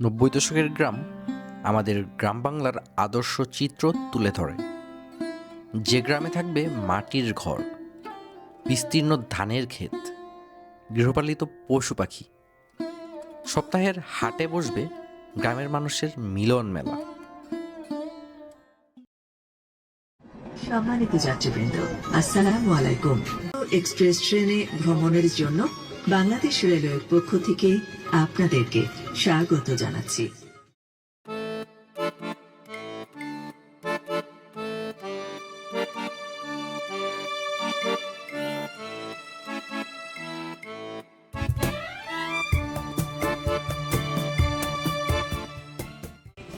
নব্বই দশকের গ্রাম আমাদের গ্রাম বাংলার আদর্শ চিত্র তুলে ধরে। যে গ্রামে থাকবে মাটির ঘর, বিস্তীর্ণ ধানের ক্ষেত, গৃহপালিত পশু পাখি। সপ্তাহের হাটে বসবে গ্রামের মানুষের মিলন মেলা। সম্মানিত যাত্রীবৃন্দ, আসসালামু আলাইকুম। এক্সপ্রেস ট্রেনে ভ্রমণের জন্য বাংলাদেশ রেলওয়ের পক্ষ থেকে আপনাদেরকে স্বাগত জানাচ্ছি।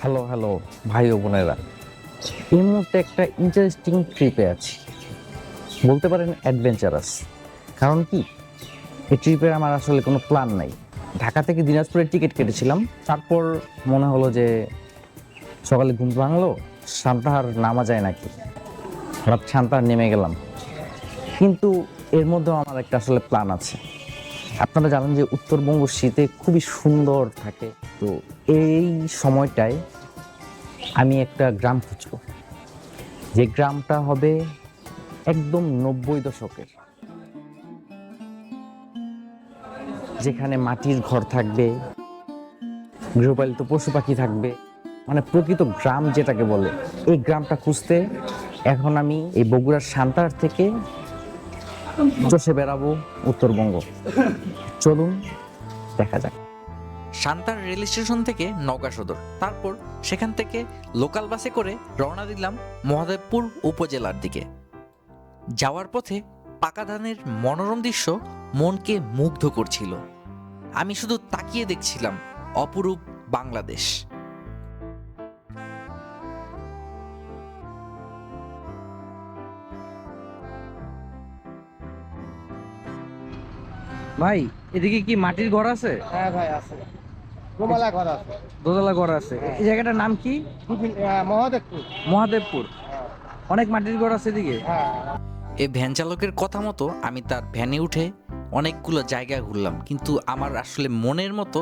হ্যালো হ্যালো ভাই ও বোনেরা। এই মুহূর্তে একটা ইন্টারেস্টিং ট্রিপে আছি। বলতে পারেন অ্যাডভেঞ্চারাস কারণ কি? এই ট্রিপের আমার আসলে কোনো প্ল্যান নাই। ঢাকা থেকে দিনাজপুরের টিকিট কেটেছিলাম। তারপর মনে হলো যে সকালে ঘুম ভাঙলো সান্তাহার নামা যায় নাকি? হঠাৎ সান্তাহার নেমে গেলাম। কিন্তু এর মধ্যেও আমার একটা আসলে প্ল্যান আছে। আপনারা জানেন যে উত্তরবঙ্গ শীতে খুবই সুন্দর থাকে। তো এই সময়টায় আমি একটা গ্রাম খুঁজব। যে গ্রামটা হবে একদম নব্বই দশকের। যেখানে মাটির ঘর থাকবে, গৃহপালিত পশু পাখি থাকবে মানে প্রকৃত গ্রাম যেটাকে বলে। এই গ্রামটা খুঁজতে এখন আমি এই বগুড়ার সান্তার থেকে চষে বেড়াবো উত্তরবঙ্গ। চলুন, দেখা যাক। সান্তার রেল স্টেশন থেকে নওগাঁ সদর। তারপর সেখান থেকে লোকাল বাসে করে রওনা দিলাম মহাদেবপুর উপজেলার দিকে। যাওয়ার পথে পাকা ধানের মনোরম দৃশ্য মনকে মুগ্ধ করছিল। আমি শুধু তাকিয়ে দেখছিলাম অপরূপ বাংলাদেশ। ভাই এদিকে কি মাটির ঘর আছে? হ্যাঁ ভাই আছে। গোমালা ঘর আছে। দোতলা ঘর আছে। এই জায়গাটার নাম কি? মহাদেবপুর। মহাদেবপুর। অনেক মাটির ঘর আছে এদিকে? হ্যাঁ। এই ভ্যান চালকের কথা মতো আমি তার ভ্যানে উঠে অনেকগুলো জায়গা ঘুরলাম, কিন্তু আমার আসলে মনের মতো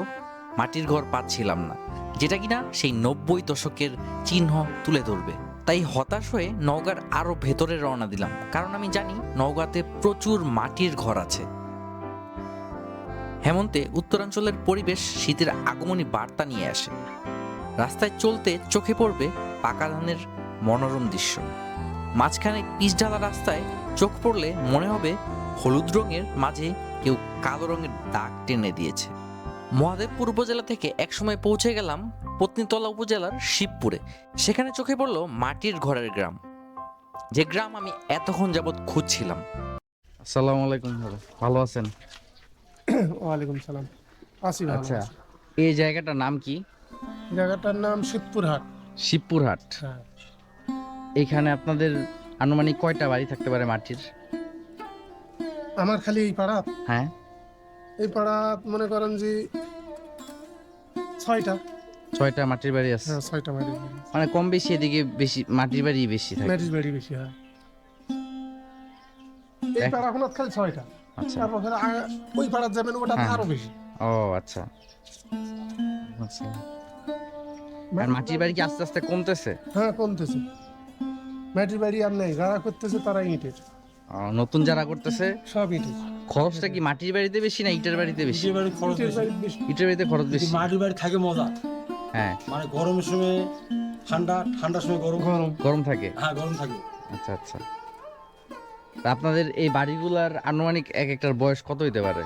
মাটির ঘর পাচ্ছিলাম না, যেটা কিনা সেই নব্বই দশকের চিহ্ন তুলে ধরবে। তাই হতাশ হয়ে নওগাঁর আরও ভেতরে রওনা দিলাম, কারণ আমি জানি নওগাঁতে প্রচুর মাটির ঘর আছে। হেমন্তে উত্তরাঞ্চলের পরিবেশ শীতের আগমনী বার্তা নিয়ে আসে। রাস্তায় চলতে চোখে পড়বে পাকা ধানের মনোরম দৃশ্য। মাঝখানে পিচঢালা রাস্তায় চোখ পড়লে মনে হবে হলুদ রঙের মাঝে কেউ কালো রঙের দাগ টেনে দিয়েছে। মহাদেবপুর উপজেলা থেকে একসময় পৌঁছে গেলাম পত্নীতলা উপজেলার শিবপুরে। সেখানে চোখে পড়ল মাটির ঘরের গ্রাম। যে গ্রাম আমি এতক্ষণ যাবৎ খুঁজছিলাম। আসসালামু আলাইকুম দাদা ভালো আছেন? ওয়ালাইকুম সালাম। আসি আচ্ছা এই জায়গাটার নাম কি? জায়গাটার নাম শিবপুর হাট শিবপুর হাট হ্যাঁ। এখানে আপনাদের আনুমানিক কয়টা বাড়ি থাকতে পারে মাটির? আমার খালি এই পাড়া। হ্যাঁ। এই পাড়া মনে করেন যে ছয়টা। ছয়টা মাটির বাড়ি আছে? হ্যাঁ ছয়টা বাড়ি মানে কম বেশি এদিকে বেশি মাটির বাড়ি বেশি থাকে। ম্যারিজ বাড়ি বেশি হয়। এই পাড়া এখন খালি ছয়টা। আচ্ছা। তারপর ওই পাড়ার যাবেন ওটা হ্যাঁ। আরও বেশি। ও আচ্ছা। আচ্ছা আর মাটির বাড়ি কি আস্তে আস্তে কমতেছে? হ্যাঁ কমতেছে। ম্যাটির বাড়ি আর নেই যারা করতেছে তারা ইটের। নতুন যারা করতেছে? সব ইটের। খরচটা কি মাটির বাড়িতে বেশি না ইটের বাড়িতে বেশি? ইটের বাড়ি খরচ ইটের বেশি। ইটের বাড়িতে খরচ বেশি। মাটির বাড়ি থাকে মজা। হ্যাঁ। মানে গরমের সময় ঠান্ডা ঠান্ডার সময় গরম। গরম। গরম থাকে? হ্যাঁ গরম থাকে। আচ্ছা আচ্ছা। আপনাদের এই বাড়িগুলার আনুমানিক এক একটার বয়স কত হইতে পারে?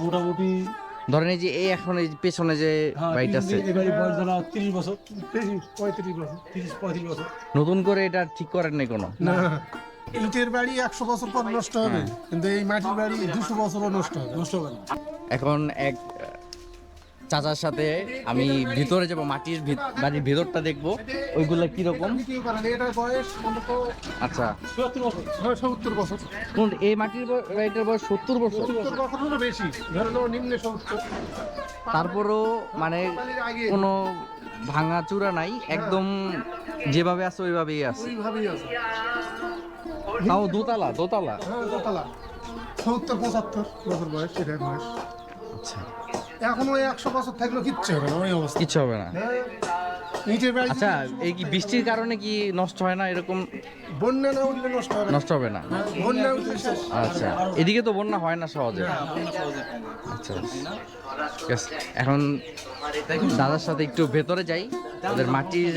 মোটামুটি ধরেন এই যে এই এখন এই পেছনে যে বাইট বাড়িটা আছে। বছর বছর বছর। নতুন করে এটা ঠিক করেন নাই কোনো? না। ইটের বাড়ি একশো বছর পর নষ্ট হবে হ্যাঁ। কিন্তু এই মাটির বাড়ি দুশো বছরও নষ্ট হবে নষ্ট হবে এখন এক চাচার সাথে আমি ভিতরে যাব মাটির বাড়ির ভেতরটা দেখব। ওইগুলো কীরকম? আচ্ছা। সত্তর বছর এই মাটির বাড়িটার বয়স সত্তর বছর? বেশি নিম্নে তারপরও মানে কোনো ভাঙা চূড়া নাই একদম যেভাবে আছে ওইভাবেই আছে। তাও দোতলা দোতলা? হ্যাঁ দোতলা। সত্তর পঁচাত্তর বছর বয়স এটার বয়স। আচ্ছা। এখন ওই একশো বছর থাকলেও কিচ্ছু হবে না ওই অবস্থা। কিচ্ছু হবে না। হ্যাঁ, ইটের বাড়ি আচ্ছা এই কি বৃষ্টির কারণে কি নষ্ট হয় না এরকম? বন্যা না উঠলে নষ্ট হবে না। নষ্ট হবে না। বন্যা উঠলে শেষ। আচ্ছা এদিকে তো বন্যা হয় না সহজে। আচ্ছা ঠিক আছে এখন দাদার সাথে একটু ভেতরে যাই। ওদের মাটির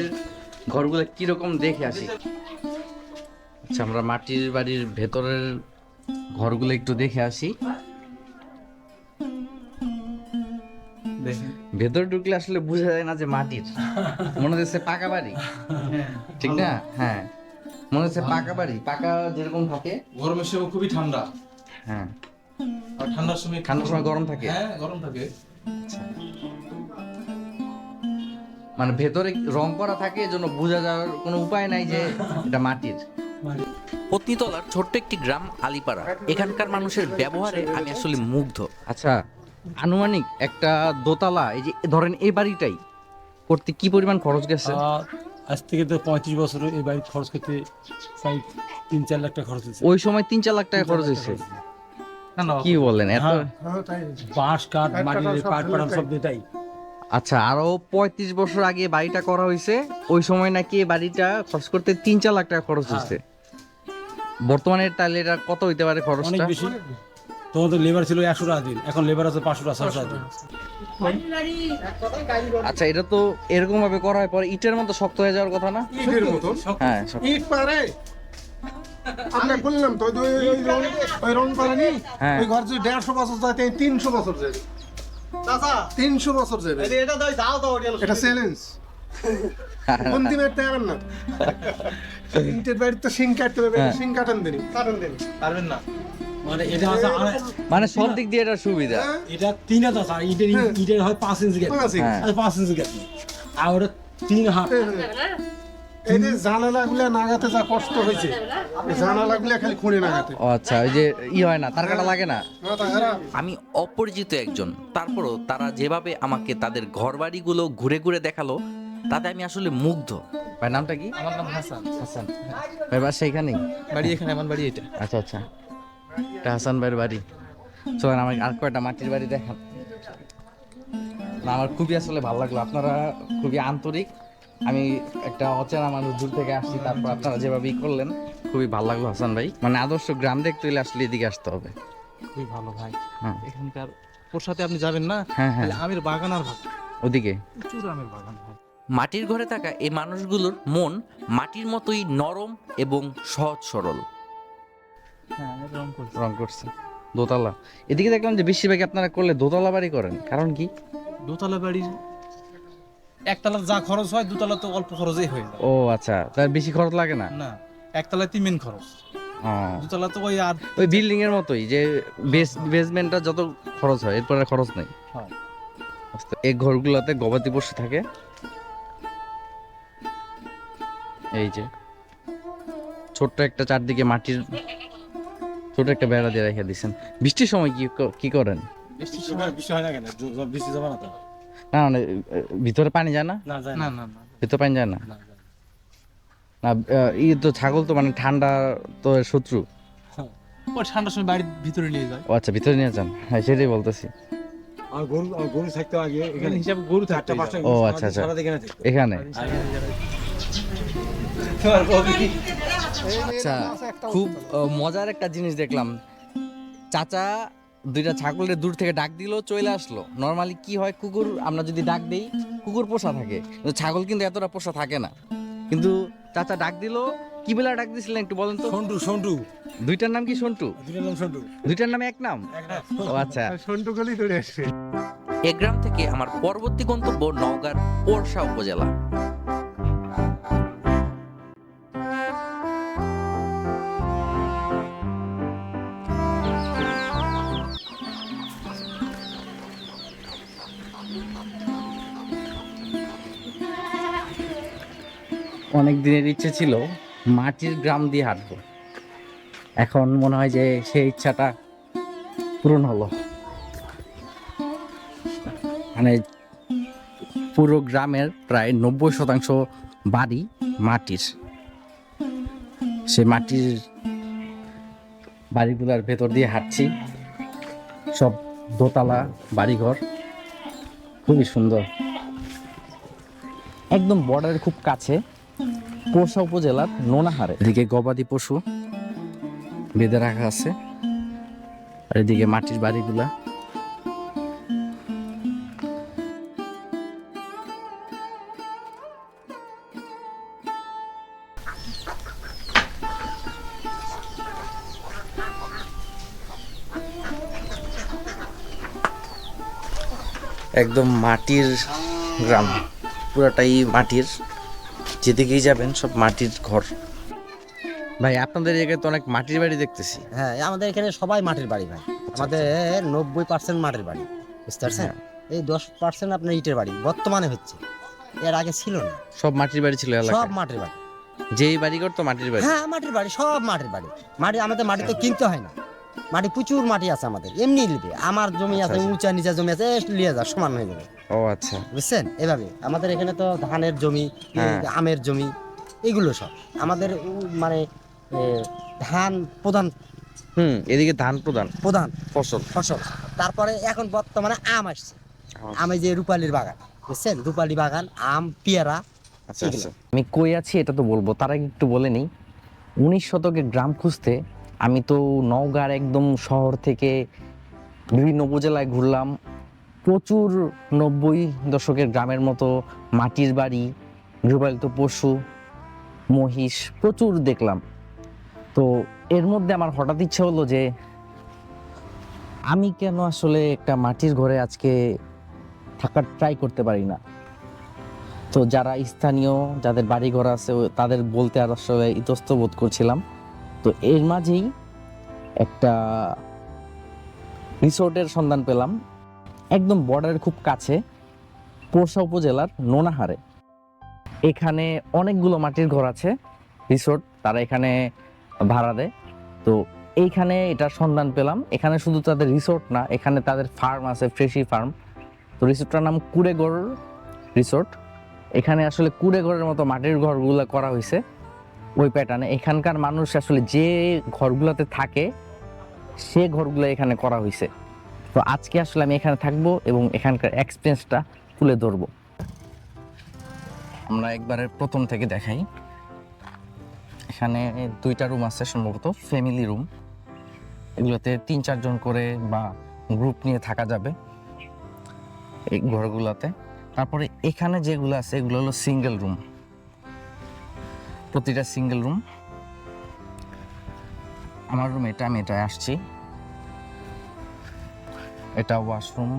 ঘরগুলো কীরকম দেখে আসি। আচ্ছা আমরা মাটির বাড়ির ভেতরের ঘরগুলো একটু দেখে আসি। ভেতরে ঢুকলে আসলে বোঝা যায় না যে মাটির। মনে হচ্ছে পাকা বাড়ি। ঠিক না? হ্যাঁ। মনে হচ্ছে পাকা বাড়ি। পাকা যেরকম থাকে। গরমের সময় খুবই ঠান্ডা। হ্যাঁ। আর ঠান্ডার সময় ঠান্ডার সময় গরম থাকে? হ্যাঁ গরম থাকে। মানে ভেতরে রং করা থাকে এজন্য বোঝা যাওয়ার কোনো উপায় নাই যে এটা মাটির। পত্নীতলার ছোট্ট একটি গ্রাম আলিপাড়া। এখানকার মানুষের ব্যবহারে আমি আসলে মুগ্ধ। আচ্ছা। আনুমানিক একটা দোতলা এই যে ধরেন এই বাড়িটাই করতে কি পরিমাণ খরচ গেছে? আজ থেকে তো পঁয়ত্রিশ বছর এই বাড়ি খরচ করতে প্রায় তিন চার লাখ টাকা খরচ হয়েছে। ওই সময় তিন চার লাখ টাকা খরচ হয়েছে? কি বলেন এত হ্যাঁ। হ্যাঁ বাঁশ কাঠ কাঠ মাটির কাটা সব। এটাই আচ্ছা আরও পঁয়ত্রিশ বছর আগে বাড়িটা করা হয়েছে ওই সময় নাকি এই বাড়িটা খরচ করতে তিন চার লাখ টাকা খরচ হয়েছে? বর্তমানে তাহলে এটা কত হইতে পারে অনেক খরচটা বেশি তখন তো লেবার ছিল একশো টাকা দিন এখন লেবার আছে পাঁচশো টাকা ছশো টাকা দিন আচ্ছা এটা তো এরকম ভাবে করা হয় পরে ইটের মতো শক্ত হয়ে যাওয়ার কথা না? ইটের মতন হ্যাঁ শক্ত। ইট পারে আমরা বললাম তো ওই রং ওই রং পারেনি হ্যাঁ। ওই ঘর যদি দেড়শো বছর যায় তাই তিনশো বছর যাবে তিনশো বছর যাবে। এটা চ্যালেঞ্জ না? তো কাটতে হ্যাঁ। কাটান দেনি কাটান দেনি। পারবেন না। মানে এটা আছে মানে সব দিক দিয়ে এটা সুবিধা। এটা তিন হাত আছে ইটের ইটের হয় পাঁচ ইঞ্চি গেছে পাঁচ ইঞ্চি। হ্যাঁ। গেছে আর ওটা তিন হাত। এই যে জানালা নাগাতে যা কষ্ট হয়েছে এই জানালা গুলা খালি খুঁড়ে নাগাতে। আচ্ছা ওই যে ই হয় না তার কাটা লাগে না? আমি অপরিচিত একজন তারপরও তারা যেভাবে আমাকে তাদের ঘর ঘরবাড়িগুলো ঘুরে ঘুরে দেখাল তাতে আমি আসলে মুগ্ধ। ভাই নামটা কি? আমার নাম হাসান হাসান। ভাই বাসা এখানেই? বাড়ি এখানে আমার বাড়ি এটা আচ্ছা আচ্ছা। এটা হাসান ভাইয়ের বাড়ি। চলেন আমার আর কয়টা মাটির বাড়ি দেখান। না আমার খুবই আসলে ভালো লাগল। আপনারা খুবই আন্তরিক। আমি একটা অচেনা মানুষ দূর থেকে আসছি তারপর আপনারা যেভাবে ই করলেন খুবই ভালো লাগল হাসান ভাই। মানে আদর্শ গ্রাম দেখতে হলে আসলে এদিকে আসতে হবে। খুবই ভালো ভাই। হ্যাঁ। এখানকার ওর সাথে আপনি যাবেন না? হ্যাঁ হ্যাঁ। আমের বাগান আর ভাগ ওদিকে? প্রচুর আমের বাগান ভাই মাটির ঘরে থাকা এই মানুষগুলোর মন মাটির মতোই নরম এবং সহজ সরল। হ্যাঁ রং করছে। দোতলা। এদিকে দেখলাম যে বেশিরভাগ আপনারা করলে দোতলা বাড়ি করেন। কারণ কি? দোতলা বাড়ির একতলা যা খরচ হয় দুতলা তো অল্প খরচেই হয়ে ও আচ্ছা। তার বেশি খরচ লাগে না? না একতলাতেই মেন খরচ। দুতলা তো ওই আর ওই বিল্ডিং এর মতোই যে বেস বেসমেন্টটা যত খরচ হয় এরপরে খরচ নেই। এই ঘরগুলোতে গবাদি পশু থাকে। এই যে। ছোট্ট একটা চারদিকে মাটির ছোট একটা বেড়া দিয়ে রেখে দিচ্ছেন বৃষ্টির সময় কি কি করেন? বৃষ্টির সময় বৃষ্টি হয় না কেন? বৃষ্টি যাবে না না মানে ভিতরে পানি যায় না? না যায় না। না ভিতরে পানি যায় না? না, ই তো ছাগল তো মানে ঠান্ডা তো শত্রু। হ্যাঁ। ওই ঠান্ডার সময় বাড়ির ভিতরে নিয়ে যায়। ও আচ্ছা ভিতরে নিয়ে যান। হ্যাঁ সেটাই বলতেছি। আর গরু আর গরু থাকতে আগে এখানে হিসাবে গরু থাকতে ও, আচ্ছা, আচ্ছা। এখানে তোমার বৌদি আচ্ছা খুব মজার একটা জিনিস দেখলাম। চাচা দুইটা ছাগলের দূর থেকে ডাক দিলো চলে আসলো। নর্মালি কি হয় কুকুর আমরা যদি ডাক দিই কুকুর পোষা থাকে। ছাগল কিন্তু এতটা পোষা থাকে না। কিন্তু চাচা ডাক দিলো কি বেলা ডাক দিছিলেন একটু বলেন তো? সন্টু সন্টু। দুইটার নাম কি সন্টু? দুটার নাম সন্টু। দুইটার নামে এক নাম? ও আচ্ছা। সন্টু গলি ধরে আসবে এ গ্রাম থেকে আমার পরবর্তী গন্তব্য নওগাঁর পোরশা উপজেলা। অনেক দিনের ইচ্ছে ছিল মাটির গ্রাম দিয়ে হাঁটবো। এখন মনে হয় যে সেই ইচ্ছাটা পূরণ হলো। মানে পুরো গ্রামের প্রায় নব্বই শতাংশ বাড়ি মাটির। সে মাটির বাড়িগুলোর ভেতর দিয়ে হাঁটছি। সব দোতলা, বাড়িঘর, খুবই সুন্দর। একদম বর্ডারের খুব কাছে। পোরশা উপজেলার নোনাহারে। এদিকে গবাদি পশু বেঁধে রাখা আছে। আর এদিকে মাটির বাড়িগুলা। একদম মাটির গ্রাম। পুরাটাই মাটির। যেদিকেই যাবেন সব মাটির ঘর। ভাই আপনাদের এখানে তো অনেক মাটির বাড়ি দেখতেছি। হ্যাঁ আমাদের এখানে সবাই মাটির বাড়ি ভাই। আমাদের নব্বই পার্সেন্ট মাটির বাড়ি বুঝতে পারছেন? এই দশ পার্সেন্ট আপনার ইটের বাড়ি বর্তমানে হচ্ছে। এর আগে ছিল না। সব মাটির বাড়ি ছিল সব মাটির বাড়ি। যেই বাড়ি করতো মাটির বাড়ি? হ্যাঁ মাটির বাড়ি সব মাটির বাড়ি। মাটি আমাদের মাটি তো কিনতে হয় না। মাটি প্রচুর মাটি আছে আমাদের। এমনি লিবে আমার জমি আছে আচ্ছা। উঁচা নিচা জমি আছে এ, লিয়ে যা সমান হয়ে যাবে। ও আচ্ছা। বুঝছেন? এভাবে। আমাদের এখানে তো ধানের জমি হ্যাঁ। আমের জমি এগুলো সব। আমাদের মানে ধান প্রধান। হুম এদিকে ধান প্রধান। প্রধান। ফসল। ফসল। তারপরে এখন বর্তমানে আম আসছে। আম যে রূপালির বাগান বুঝছেন? রূপালি বাগান আম পেয়ারা আচ্ছা আচ্ছা। আমি কই আছি এটা তো বলব তার আগে একটু বলে নিই। উনিশ শতকে গ্রাম খুঁজতে আমি তো নওগাঁর একদম শহর থেকে বিভিন্ন উপজেলায় ঘুরলাম। প্রচুর নব্বই দশকের গ্রামের মতো মাটির বাড়ি, গৃহপালিত পশু, মহিষ প্রচুর দেখলাম। তো এর মধ্যে আমার হঠাৎ ইচ্ছে হলো যে আমি কেন আসলে একটা মাটির ঘরে আজকে থাকার ট্রাই করতে পারি না? তো যারা স্থানীয়, যাদের বাড়ি ঘর আছে, তাদের বলতে আর আসলে ইতস্ত বোধ করছিলাম। তো এর মাঝেই একটা রিসোর্টের সন্ধান পেলাম। একদম বর্ডারের খুব কাছে পোরশা উপজেলার নোনাহারে। এখানে অনেকগুলো মাটির ঘর আছে রিসোর্ট তারা এখানে ভাড়া দেয়। তো এইখানে এটার সন্ধান পেলাম। এখানে শুধু তাদের রিসোর্ট না, এখানে তাদের ফার্ম আছে, ফ্রেশি ফার্ম তো রিসোর্টটার নাম কুড়েগড় রিসোর্ট এখানে আসলে কুড়ে ঘরের মতো মাটির ঘরগুলো করা হয়েছে ওই প্যাটার্নে এখানকার মানুষ আসলে যে ঘরগুলোতে থাকে, সে ঘরগুলো এখানে করা হয়েছে তো আজকে আসলে আমি এখানে থাকব এবং এখানকার এক্সপিরিয়েন্সটা তুলে ধরবো। আমরা একবারে প্রথম থেকে দেখাই। এখানে দুইটা রুম আছে সম্ভবত ফ্যামিলি রুম এগুলোতে তিন চারজন করে বা গ্রুপ নিয়ে থাকা যাবে এই ঘরগুলোতে। তারপরে এখানে যেগুলো আছে, এগুলো হলো সিঙ্গেল রুম প্রতিটা সিঙ্গেল রুম আমার রুম এটা, আমি এটায় আসছি। এটা ওয়াশরুম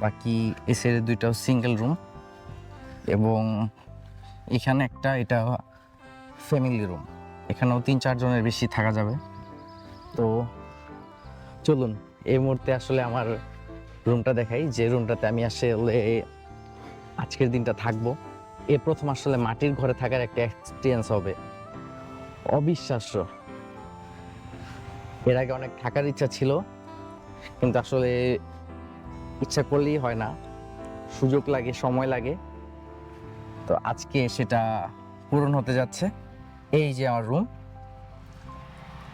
বাকি এসের দুইটাও সিঙ্গেল রুম এবং এখানে একটা এটা ফ্যামিলি রুম এখানেও তিন চারজনের বেশি থাকা যাবে। তো চলুন, এই মুহূর্তে আসলে আমার রুমটা দেখাই। যে রুমটাতে আমি আসলে আজকের দিনটা থাকব। এ প্রথম আসলে মাটির ঘরে থাকার একটা এক্সপিরিয়েন্স হবে। অবিশ্বাস্য। এর আগে অনেক থাকার ইচ্ছা ছিল। কিন্তু আসলে ইচ্ছা করলেই হয় না। সুযোগ লাগে, সময় লাগে। তো আজকে সেটা পূরণ হতে যাচ্ছে। এই যে আমার রুম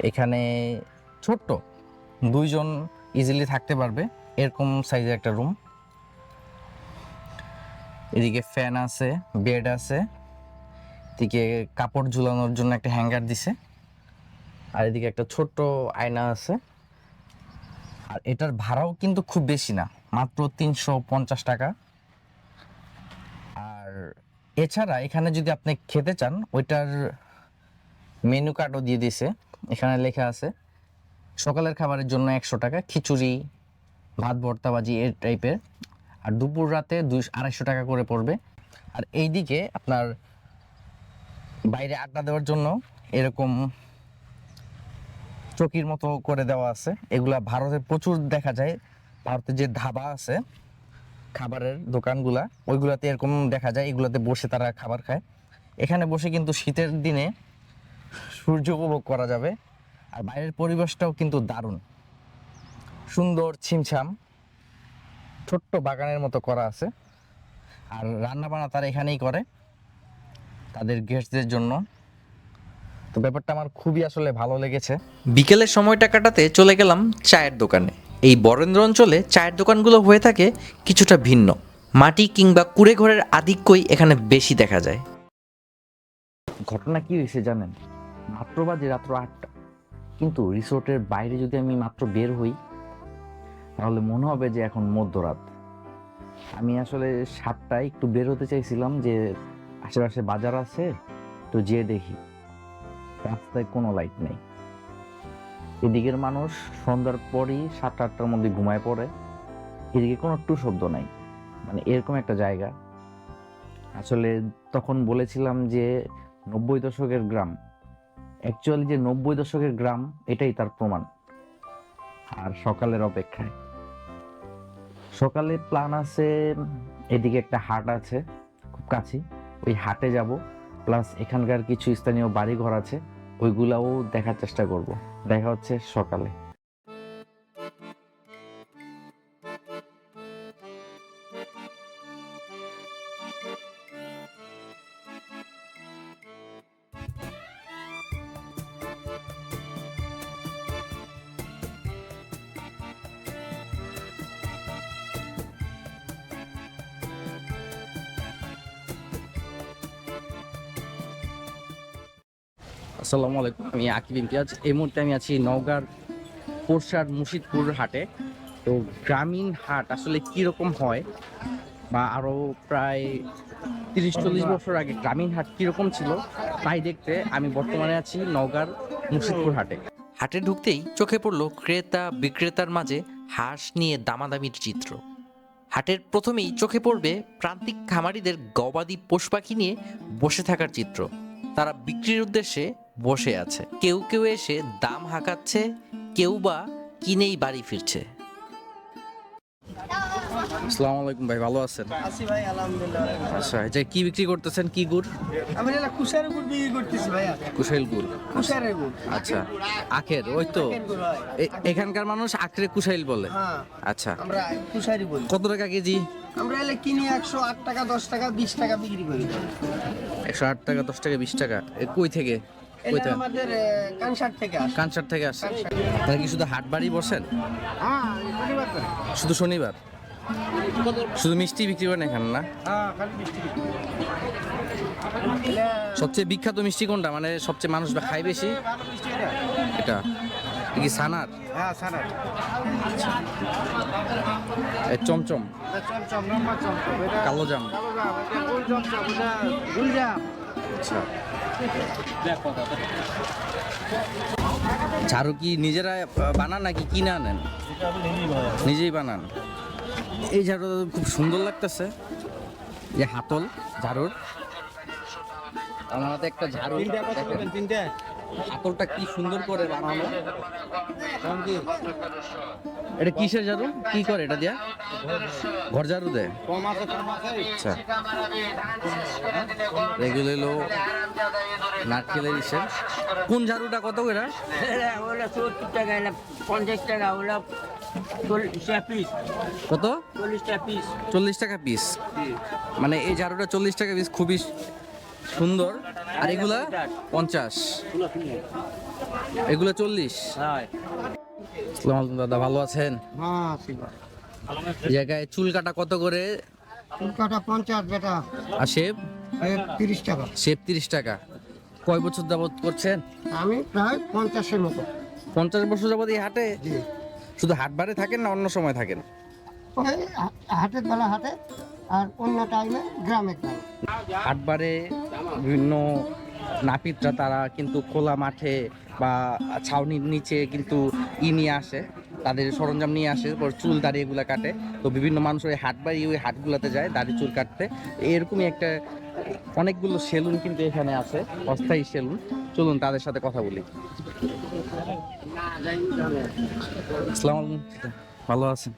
এখানে ছোট্ট দুইজন ইজিলি থাকতে পারবে, এরকম সাইজের একটা রুম এদিকে ফ্যান আছে বেড আছে, এদিকে কাপড় ঝুলানোর জন্য একটা হ্যাঙ্গার দিছে। আর এদিকে একটা ছোট্ট আয়না আছে। আর এটার ভাড়াও কিন্তু খুব বেশি না, মাত্র তিনশো পঞ্চাশ টাকা। আর এছাড়া এখানে যদি আপনি খেতে চান, ওইটার মেনু কার্ডও দিয়ে দিছে এখানে লেখা আছে, সকালের খাবারের জন্য একশো টাকা, খিচুড়ি, ভাত, ভর্তা, ভাজি এর। টাইপের আর দুপুর রাতে দুই আড়াইশো টাকা করে পড়বে। আর এইদিকে আপনার বাইরে আড্ডা দেওয়ার জন্য এরকম চকির মতো করে দেওয়া আছে। এগুলা ভারতে প্রচুর দেখা যায়। ভারতে যে ধাবা আছে, খাবারের দোকানগুলা, ওইগুলাতে এরকম দেখা যায়। এগুলাতে বসে তারা খাবার খায়। এখানে বসে কিন্তু শীতের দিনে সূর্য উপভোগ করা যাবে। আর বাইরের পরিবেশটাও কিন্তু দারুণ। সুন্দর ছিমছাম, ছোট্ট বাগানের মতো করা আছে। আর রান্না বান্না তারা এখানেই করে, তাদের গেস্টদের জন্য। তো ব্যাপারটা আমার খুবই আসলে ভালো লেগেছে। বিকেলের সময়টা কাটাতে চলে গেলাম চায়ের দোকানে। এই বরেন্দ্র অঞ্চলে চায়ের দোকানগুলো হয়ে থাকে কিছুটা ভিন্ন। মাটি কিংবা কুড়ে ঘরের আধিক্যই এখানে বেশি দেখা যায়। ঘটনা কি হয়েছে জানেন? মাত্র বাজে রাত্র আটটা। কিন্তু রিসোর্টের বাইরে যদি আমি মাত্র বের হই তাহলে মনে হবে যে এখন মধ্যরাত। আমি আসলে সাতটায় একটু বের হতে চাইছিলাম যে আশেপাশে বাজার আছে তো যেয়ে দেখি। রাস্তায় কোনো লাইট নেই। এদিকের মানুষ সন্ধ্যার পরই সাতটা আটটার মধ্যে ঘুমায় পড়ে। এদিকে কোনো টু শব্দ নাই। মানে এরকম একটা জায়গা। আসলে তখন বলেছিলাম যে নব্বই দশকের গ্রাম। অ্যাকচুয়ালি যে নব্বই দশকের গ্রাম, এটাই তার প্রমাণ। আর সকালের অপেক্ষায়। সকালে প্ল্যান আছে, এদিকে একটা হাট আছে, খুব কাছে ওই হাটে যাব। প্লাস এখানকার কিছু স্থানীয় বাড়ি ঘর আছে ওইগুলাও দেখার চেষ্টা করব। দেখা হচ্ছে সকালে। আলাইকুম আমি আকিব ইমতিয়াজ। এই মুহূর্তে আমি আছি নওগাঁর পোরশার মুর্শিদপুর হাটে। তো গ্রামীণ হাট আসলে কীরকম হয়? বা আরও প্রায় তিরিশ চল্লিশ বছর আগে গ্রামীণ হাট কীরকম ছিল? তাই দেখতে আমি বর্তমানে আছি নওগাঁর মুর্শিদপুর হাটে। হাটে ঢুকতেই চোখে পড়ল ক্রেতা বিক্রেতার মাঝে হাঁস নিয়ে দামাদামির চিত্র। হাটের প্রথমেই চোখে পড়বে প্রান্তিক খামারিদের গবাদি পোষ পাখি নিয়ে বসে থাকার চিত্র। তারা বিক্রির উদ্দেশ্যে বসে আছে। কেউ কেউ এসে দাম হাঁকাচ্ছে কেউ বা কিনেই বাড়ি ফিরছে। আসসালামু আলাইকুম ভাই ভালো আছেন? আছি ভাই আলহামদুলিল্লাহ। আচ্ছা যে কি বিক্রি করতেছেন? কি গুড়? আমি এলা কুশারের গুড় বিক্রি করতেছি ভাইয়া। কুশাইল গুড়। কুশারের গুড়। আচ্ছা আখের ওই তো। এখানকার মানুষ আখরে কুশাইল বলে। হ্যাঁ। আচ্ছা। আমরা কুশারি বলি। কত টাকা কেজি? আমরা এলে কিনি একশো আট টাকা দশ টাকা বিশ টাকা বিক্রি করি। একশো আট টাকা দশ টাকা বিশ টাকা। কই থেকে? এটা থেকে আমাদের কানসার থেকে আসে। কানসার থেকে আসে। তাহলে কি শুধু হাট বাড়ি বসেন? হ্যাঁ শনিবার শুধু শনিবার? শুধু মিষ্টি বিক্রি করেন এখানে না? হ্যাঁ সবচেয়ে বিখ্যাত মিষ্টি কোনটা? মানে সবচেয়ে মানুষ খায় বেশি? এটা? কি সানার? হ্যাঁ চমচম। কালো জাম। কালো জাম আচ্ছা। ঝাড়ু কি নিজেরা বানান নাকি কিনে আনেন? নিজেই বানান। এই ঝাড়ু খুব সুন্দর লাগতেছে। যে হাতল ঝাড়ুর। আমার হাতে একটা ঝাড়ু। তিনটে? হাতলটা কি সুন্দর করে বানানো? এটা কিসের ঝাড়ু কি করে এটা দিয়া? ঘর ঝাড়ু দেয়। আচ্ছা। এগুলো নারকেলের ইসের। কোন ঝাড়ুটা কত করে ওগুলো সত্তর টাকা এলা পঞ্চাশ টাকা পিস কত? চল্লিশ টাকা পিস চল্লিশ টাকা পিস মানে এই ঝাড়ুটা চল্লিশ টাকা পিস খুবই সুন্দর। আর এগুলা পঞ্চাশ। এগুলো চল্লিশ। হয়। আসসালামু আলাইকুম দাদা ভালো আছেন? হ্যাঁ জায়গায় চুল কাটা কত করে? চুল কাটা পঞ্চাশ বেটা। আর শেপ? তিরিশ টাকা। শেপ তিরিশ টাকা। কয় বছর যাবত করছেন? আমি প্রায় পঞ্চাশের মতো। পঞ্চাশ বছর যাবত এই হাটে? শুধু হাট বারে থাকেন না অন্য সময় থাকেন? হাটের বেলা হাটে আর অন্য টাইমে গ্রামে গ্রামে। হাটবারে বিভিন্ন নাপিতরা তারা কিন্তু খোলা মাঠে বা ছাউনির নিচে কিন্তু ই নিয়ে আসে তাদের সরঞ্জাম নিয়ে আসে পর চুল দাড়ি এগুলা কাটে। তো বিভিন্ন মানুষ ওই হাটবাড়ি ওই হাটগুলোতে যায় দাড়ি চুল কাটতে। এরকমই একটা অনেকগুলো সেলুন কিন্তু এখানে আছে অস্থায়ী সেলুন। চলুন তাদের সাথে কথা বলি। আসসালামু ভালো আছেন?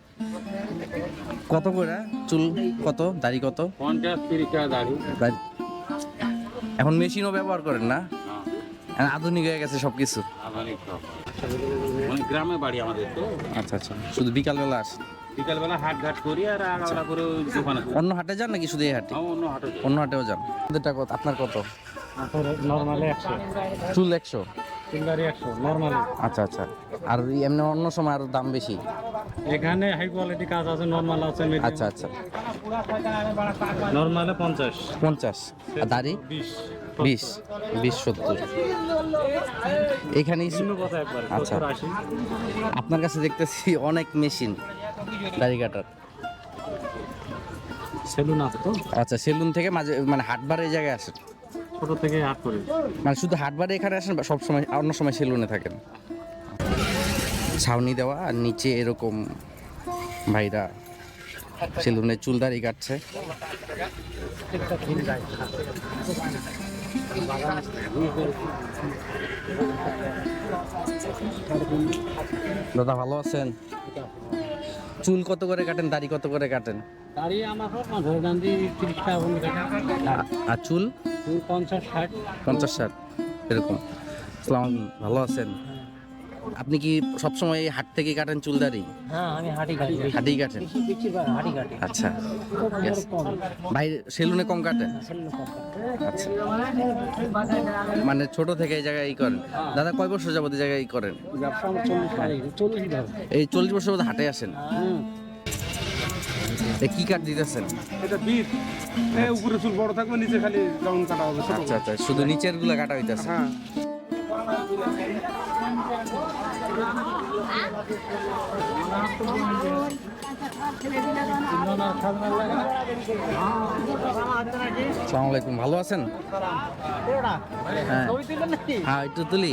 কত করে? চুল কত? দাড়ি কত? পঞ্চাশ তিরিশ টাকা দাঁড়ি। দাড়ি- এখন মেশিনও ব্যবহার করেন না? আধুনিক হয়ে গেছে সবকিছু। সব। অনেক গ্রামে বাড়ি আমাদের তো। আচ্ছা আচ্ছা। শুধু বিকালবেলা আসেন? বিকালবেলা হাট ঘাট করি আর আলাদা করে ওই দোকানে অন্য হাটে যান নাকি শুধু এই হাটে? হ্যাঁ, অন্য হাটে অন্য হাটেও যান। আপনাদেরটা কত? আপনার কত? নর্মালি একশো। চুল একশো? চুলদারি একশো নর্মালি। আচ্ছা আচ্ছা। আর এমনি অন্য সময় আরও দাম বেশি? এখানে হাই কোয়ালিটি কাজ আছে নর্মাল আছে আচ্ছা আচ্ছা। নর্মালে পঞ্চাশ। পঞ্চাশ। আর দাড়ি? বিশ। বিশ বিশ সত্তর। এখানেই ভিন্ন কথা একবার আচ্ছা। আপনার কাছে দেখতেছি অনেক মেশিন দাড়ি কাটার। সেলুন আছে তো? আচ্ছা সেলুন থেকে মাঝে মানে হাটবারে এই জায়গায় আসেন? ছোট থেকে হাট করে। মানে শুধু হাটবারে এখানে আসেন বা সব সময় অন্য সময় সেলুনে থাকেন? ছাউনি দেওয়া আর নিচে এরকম ভাইরা সেলুনে চুল দাড়ি কাটছে। দাদা ভালো আছেন? চুল কত করে কাটেন দাড়ি কত করে কাটেন? আর চুল? পঞ্চাশ ষাট। পঞ্চাশ ষাট এরকম। ভালো আছেন? আপনি কি সবসময় এই হাট থেকে কাটেন চুলদারি? হ্যাঁ আমি হাঁটি কাটি হাটেই কাটেন? কাটি। আচ্ছা ভাই সেলুনে কম কাটেন? আচ্ছা। মানে ছোট থেকে এই জায়গায় ই করেন? দাদা কয় বছর যাবত এই জায়গায় ই করেন? এই চল্লিশ বছর যাবত হাটে আসেন? কি কাট দিতেছেন? এটা বিট উপরে চুল বড় থাকবে নিচে খালি ডাউন কাটা হবে আচ্ছা আচ্ছা শুধু নিচেরগুলা কাটা হইতেছে। হ্যাঁ। আলাইকুম ভালো আছেন? হ্যাঁ। হ্যাঁ একটু তুলি।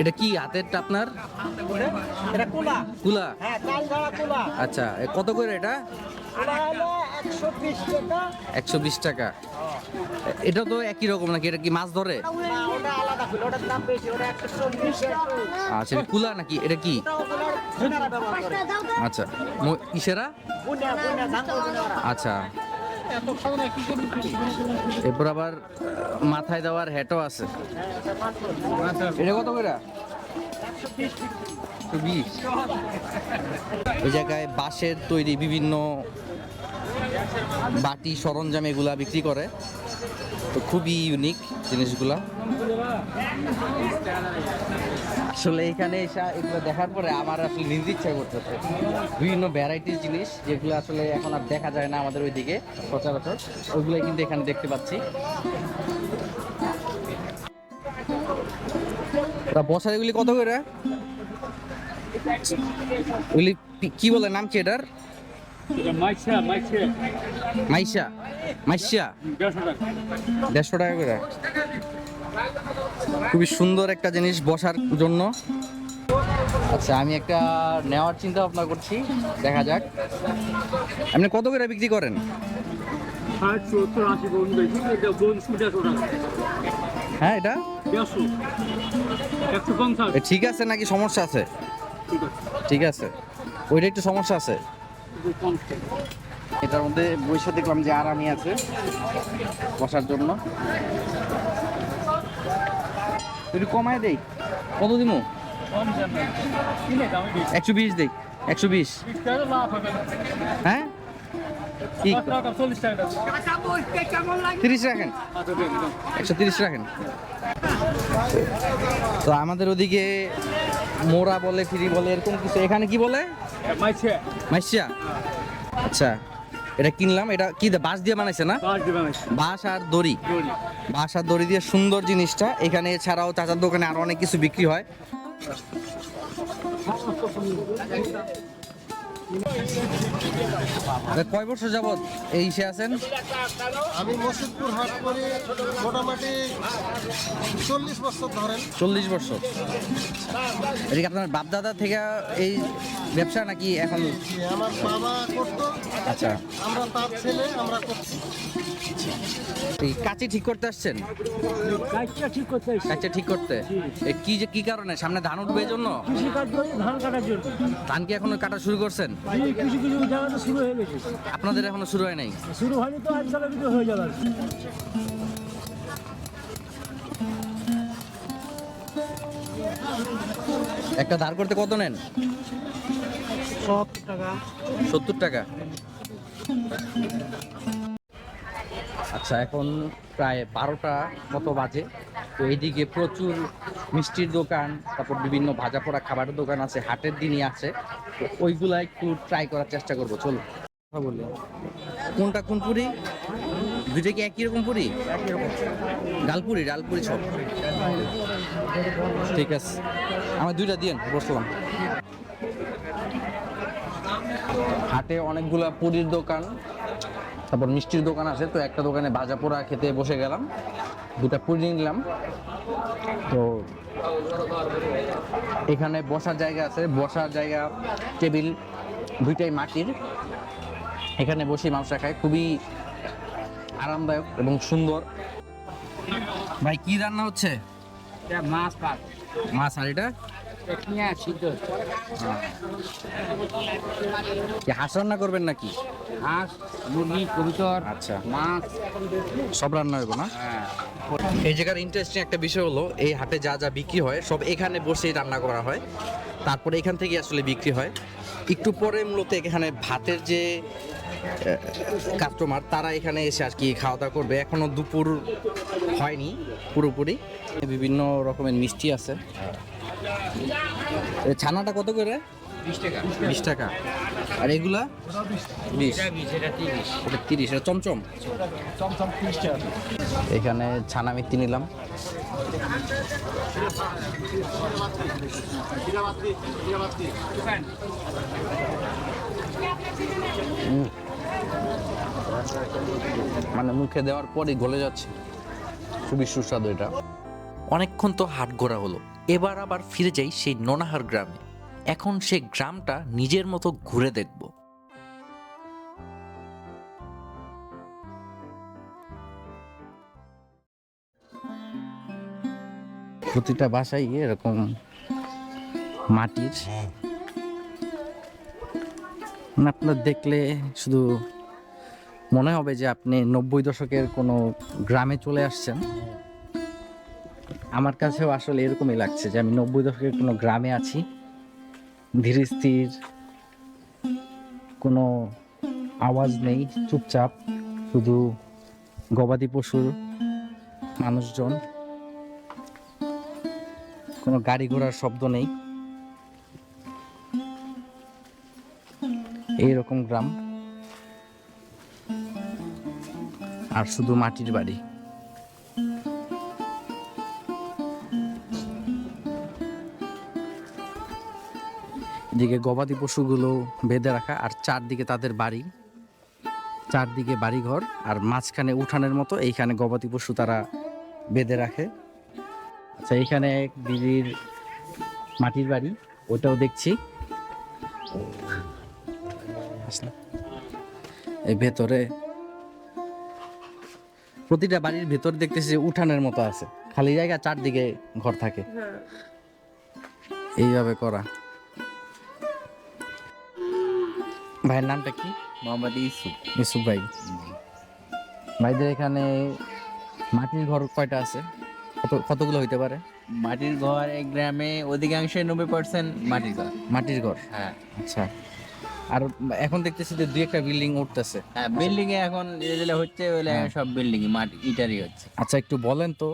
এটা কি হাতেরটা আপনার? এটা কুলা আচ্ছা কত করে এটা? একশো বিশ টাকা। এটা তো একই রকম নাকি? এটা কি মাছ ধরে? আচ্ছা কুলা নাকি? এটা কি? আচ্ছা ইসেরা? আচ্ছা। এরপর আবার মাথায় দেওয়ার হ্যাটও আছে। এটা কত করে? ওই জায়গায় বাঁশের তৈরি বিভিন্ন বাটি, সরঞ্জাম এগুলা বিক্রি করে। তো খুবই ইউনিক জিনিসগুলা। আসলে এখানে এসে এগুলো দেখার পরে আমার আসলে নিতে ইচ্ছা করতেছে। বিভিন্ন ভ্যারাইটির জিনিস যেগুলো আসলে এখন আর দেখা যায় না আমাদের ওইদিকে, সচরাচর। ওইগুলোই কিন্তু এখানে দেখতে পাচ্ছি। বসার এগুলি কত করে? কি বলে নাম কি এটার? মাইশা মাইশা। দেড়শো টাকা। করে। খুবই সুন্দর একটা জিনিস বসার জন্য। আচ্ছা আমি একটা নেওয়ার চিন্তা ভাবনা করছি। দেখা যাক। আপনি কত করে বিক্রি করেন? হ্যাঁ এটা? ঠিক আছে নাকি সমস্যা আছে। ঠিক আছে। ওইটা একটু সমস্যা আছে। এটার মধ্যে বৈশা দেখলাম যে আরামি আছে বসার জন্য। একটু কমায় দেই। কত দিমু? একশো বিশ দেই। একশো বিশ। হ্যাঁ? তিরিশ রাখেন। একশো তিরিশ রাখেন। তো আমাদের ওদিকে মোরা বলে ফিরি বলে এরকম কিছু। এখানে কি বলে? মাইশিয়া আচ্ছা এটা কিনলাম। এটা কি দে- বাঁশ দিয়ে বানাইছে না? বাঁশ আর দড়ি। বাঁশ আর দড়ি দিয়ে সুন্দর জিনিসটা। এখানে এছাড়াও চাচার দোকানে আরও অনেক কিছু বিক্রি হয়। কয় বছর যাবৎ এই সে আছেন? আমি মসজিদপুর হাট করি মোটামুটি চল্লিশ বছর ধরেন। চল্লিশ বছর। এটা কি আপনার বাপদাদা থেকে এই ব্যবসা নাকি এখন? আমার বাবা করতো আচ্ছা। আমরা তার ছেলে আমরা করছি। এই কাঁচি ঠিক করতে আসছেন? কাজটা ঠিক করতে এসেছি। কাঁচা ঠিক করতে? কি যে কি কারণে? সামনে ধান উঠবে এই জন্য ধান কাটার জন্য। ধান কি এখনও কাটা শুরু করছেন? এই কিছু জায়গা তো শুরু হয়ে গেছে। আপনাদের এখনও শুরু হয় নাই? শুরু হয়নি তো আজকালের ভিতরে হয়ে যাবে একটা ধার করতে কত নেন? সত্তর টাকা। সত্তর টাকা। আচ্ছা এখন প্রায় বারোটা মতো বাজে। তো এইদিকে প্রচুর মিষ্টির দোকান তারপর বিভিন্ন ভাজা পোড়া খাবারের দোকান আছে হাটের দিনই আছে। তো ওইগুলা একটু ট্রাই করার চেষ্টা করব চলো। কথা বলি। কোনটা কোন পুরি? দুইটা কি একই রকম পুরি? ডালপুরি ডালপুরি সব। ঠিক আছে। আমার দুইটা দিন বসলাম। হাটে অনেকগুলা পুরীর দোকান। তারপর মিষ্টির দোকান আছে তো একটা দোকানে ভাজা পোড়া খেতে বসে গেলাম। দুটা পুরি নিলাম। তো এখানে বসার জায়গা আছে বসার জায়গা টেবিল দুইটাই মাটির। এখানে বসে মাংস খায় খুবই আরামদায়ক এবং সুন্দর। ভাই কি রান্না হচ্ছে? মাছ মাছ আর এটা? কি হাঁস রান্না করবেন নাকি? হাঁস মুরগি কবুতর আচ্ছা। মাছ। সব রান্না হইব না? এই জায়গার ইন্টারেস্টিং একটা বিষয় হলো এই হাটে যা যা বিক্রি হয় সব এখানে বসেই রান্না করা হয়। তারপরে এখান থেকে আসলে বিক্রি হয়। একটু পরে মূলত এখানে ভাতের যে কাস্টমার তারা এখানে এসে আর কি খাওয়া দাওয়া করবে। এখনও দুপুর হয়নি পুরোপুরি। বিভিন্ন রকমের মিষ্টি আছে। ছানাটা কত করে? বিশ টাকা। আর এগুলা? তিরিশ। এটা চমচম। এখানে ছানা মিত্তি নিলাম। মানে মুখে দেওয়ার পরই গলে যাচ্ছে। খুবই সুস্বাদু এটা। অনেকক্ষণ তো হাট ঘোরা হলো। এবার আবার ফিরে যাই সেই নোনাহার গ্রামে। এখন সে গ্রামটা নিজের মতো ঘুরে দেখব। প্রতিটা বাসায় এরকম মাটির। মানে আপনার দেখলে শুধু মনে হবে যে আপনি নব্বই দশকের কোনো গ্রামে চলে আসছেন। আমার কাছেও আসলে এরকমই লাগছে যে আমি নব্বই দশকের কোনো গ্রামে আছি। ধীর স্থির, কোনো আওয়াজ নেই, চুপচাপ, শুধু গবাদি পশুর মানুষজন। কোনো গাড়ি ঘোড়ার শব্দ নেই। এইরকম গ্রাম। আর শুধু মাটির বাড়ি। এদিকে গবাদি পশুগুলো বেঁধে রাখা আর চারদিকে তাদের বাড়ি। চারদিকে বাড়িঘর আর মাঝখানে উঠানের মতো এইখানে গবাদি পশু তারা বেঁধে রাখে। আচ্ছা এইখানে এক দিদির মাটির বাড়ি ওটাও দেখছি। এই ভেতরে প্রতিটা বাড়ির ভেতর দেখতেছি যে উঠানের মতো আছে। খালি জায়গা চারদিকে ঘর থাকে। এইভাবে করা। ভাইয়ের নামটা কি? মোহাম্মদ ইউসুফ। ইউসুফ ভাই। ভাইদের এখানে মাটির ঘর কয়টা আছে? কত কতগুলো হইতে পারে? মাটির ঘর এক গ্রামে অধিকাংশই নব্বই পার্সেন্ট মাটির ঘর। মাটির ঘর? হ্যাঁ। আচ্ছা। আর এখন দেখতেছি যে দুই একটা বিল্ডিং উঠতেছে। হ্যাঁ বিল্ডিং এ এখন যেগুলো হচ্ছে ওগুলো হ্যাঁ। সব বিল্ডিং মাটি ইটারই হচ্ছে। আচ্ছা একটু বলেন তো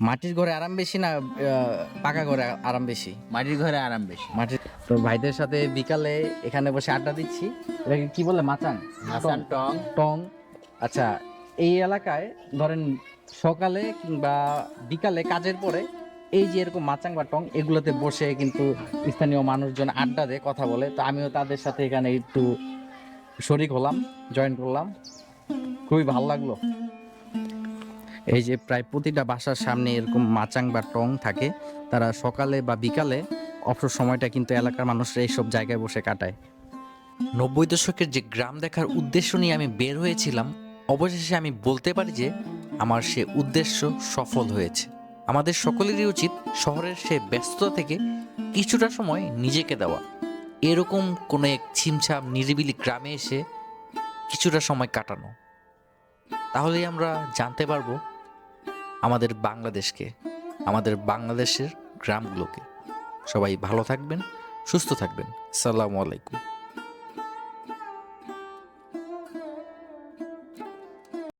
মাটির ঘরে আরাম বেশি না পাকা ঘরে আরাম বেশি? মাটির ঘরে আরাম বেশি। মাটির তো ভাইদের সাথে বিকালে এখানে বসে আড্ডা দিচ্ছি। এটাকে কি বলে মাচাং? হাসান টং। টং। আচ্ছা এই এলাকায় ধরেন সকালে কিংবা বিকালে কাজের পরে এই যে এরকম মাচাং বা টং এগুলোতে বসে কিন্তু স্থানীয় মানুষজন আড্ডা দেয়, কথা বলে। তো আমিও তাদের সাথে এখানে একটু শরিক হলাম জয়েন করলাম। খুবই ভালো লাগল। এই যে প্রায় প্রতিটা বাসার সামনে এরকম মাচাং বা টং থাকে। তারা সকালে বা বিকালে অবসর সময়টা কিন্তু এলাকার মানুষরা এইসব জায়গায় বসে কাটায়। নব্বই দশকের যে গ্রাম দেখার উদ্দেশ্য নিয়ে আমি বের হয়েছিলাম, অবশেষে আমি বলতে পারি যে আমার সে উদ্দেশ্য সফল হয়েছে। আমাদের সকলেরই উচিত শহরের সে ব্যস্ততা থেকে কিছুটা সময় নিজেকে দেওয়া। এরকম কোনো এক ছিমছাম, নিরিবিলি গ্রামে এসে কিছুটা সময় কাটানো। তাহলেই আমরা জানতে পারব আমাদের বাংলাদেশকে, আমাদের বাংলাদেশের গ্রামগুলোকে। সবাই ভালো থাকবেন, সুস্থ থাকবেন। সালামু আলাইকুম।